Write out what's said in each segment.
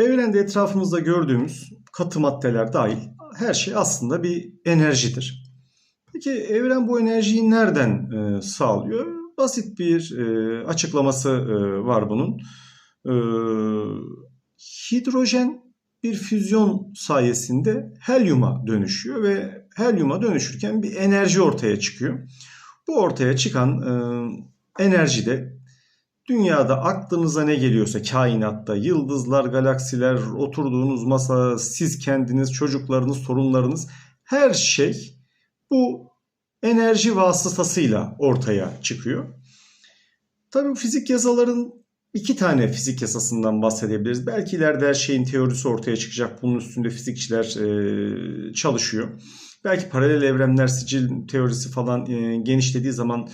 Evrende etrafımızda gördüğümüz katı maddeler dahil her şey aslında bir enerjidir. Peki evren bu enerjiyi nereden e, sağlıyor? Basit bir e, açıklaması e, var bunun. E, hidrojen bir füzyon sayesinde helyuma dönüşüyor ve helyuma dönüşürken bir enerji ortaya çıkıyor. Bu ortaya çıkan e, enerjide dünyada aklınıza ne geliyorsa kainatta yıldızlar, galaksiler, oturduğunuz masa, siz kendiniz, çocuklarınız, torunlarınız her şey bu enerji vasıtasıyla ortaya çıkıyor. Tabii fizik yasaların iki tane fizik yasasından bahsedebiliriz. Belki ileride her şeyin teorisi ortaya çıkacak. Bunun üstünde fizikçiler e, çalışıyor. Belki paralel evrenler, sicil teorisi falan e, genişlediği zaman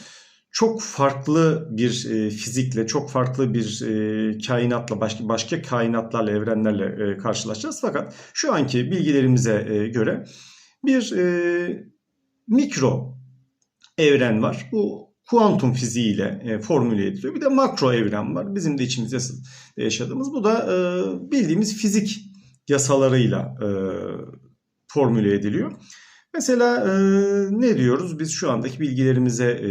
çok farklı bir e, fizikle, çok farklı bir e, kainatla, başka başka kainatlarla, evrenlerle e, karşılaşacağız. Fakat şu anki bilgilerimize e, göre bir e, mikro evren var. Bu kuantum fiziğiyle e, formüle ediliyor. Bir de makro evren var. Bizim de içimizde yaşadığımız. Bu da e, bildiğimiz fizik yasalarıyla e, formüle ediliyor. Mesela e, ne diyoruz biz şu andaki bilgilerimize e,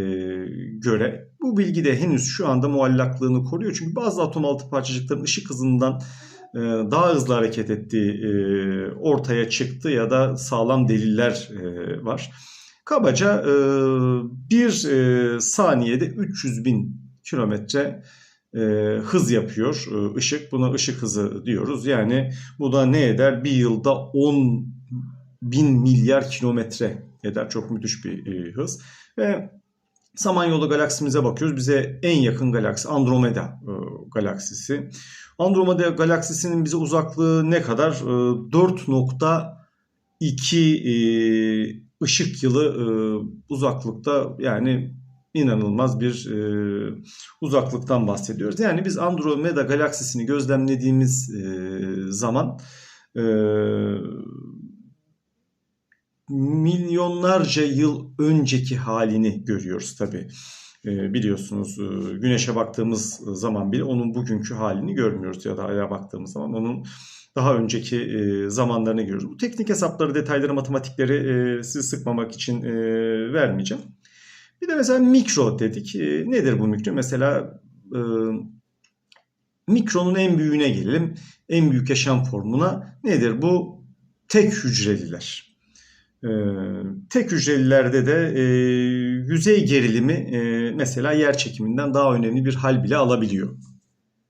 göre? Bu bilgi de henüz şu anda muallaklığını koruyor. Çünkü bazı atom altı parçacıkların ışık hızından e, daha hızlı hareket ettiği e, ortaya çıktı ya da sağlam deliller e, var. Kabaca e, bir e, saniyede 300 bin kilometre e, hız yapıyor e, ışık. Buna ışık hızı diyoruz. Yani bu da ne eder? Bir yılda 10 bin milyar kilometre eder. Çok müthiş bir e, hız. Ve Samanyolu galaksimize bakıyoruz. Bize en yakın galaksi Andromeda e, galaksisi. Andromeda galaksisinin bize uzaklığı ne kadar? E, 4.2 e, ışık yılı e, uzaklıkta yani inanılmaz bir e, uzaklıktan bahsediyoruz. Yani biz Andromeda galaksisini gözlemlediğimiz e, zaman e, milyonlarca yıl önceki halini görüyoruz tabi. E, biliyorsunuz e, güneşe baktığımız zaman bile onun bugünkü halini görmüyoruz ya da aya baktığımız zaman onun daha önceki e, zamanlarını görüyoruz. Bu teknik hesapları, detayları, matematikleri e, sizi sıkmamak için vermeyeceğim. Bir de mesela mikro dedik. Nedir bu mikro? Mesela mikronun en büyüğüne gelelim. En büyük yaşam formuna nedir bu? Tek hücreliler. E, tek hücrelilerde de e, yüzey gerilimi e, mesela yer çekiminden daha önemli bir hal bile alabiliyor.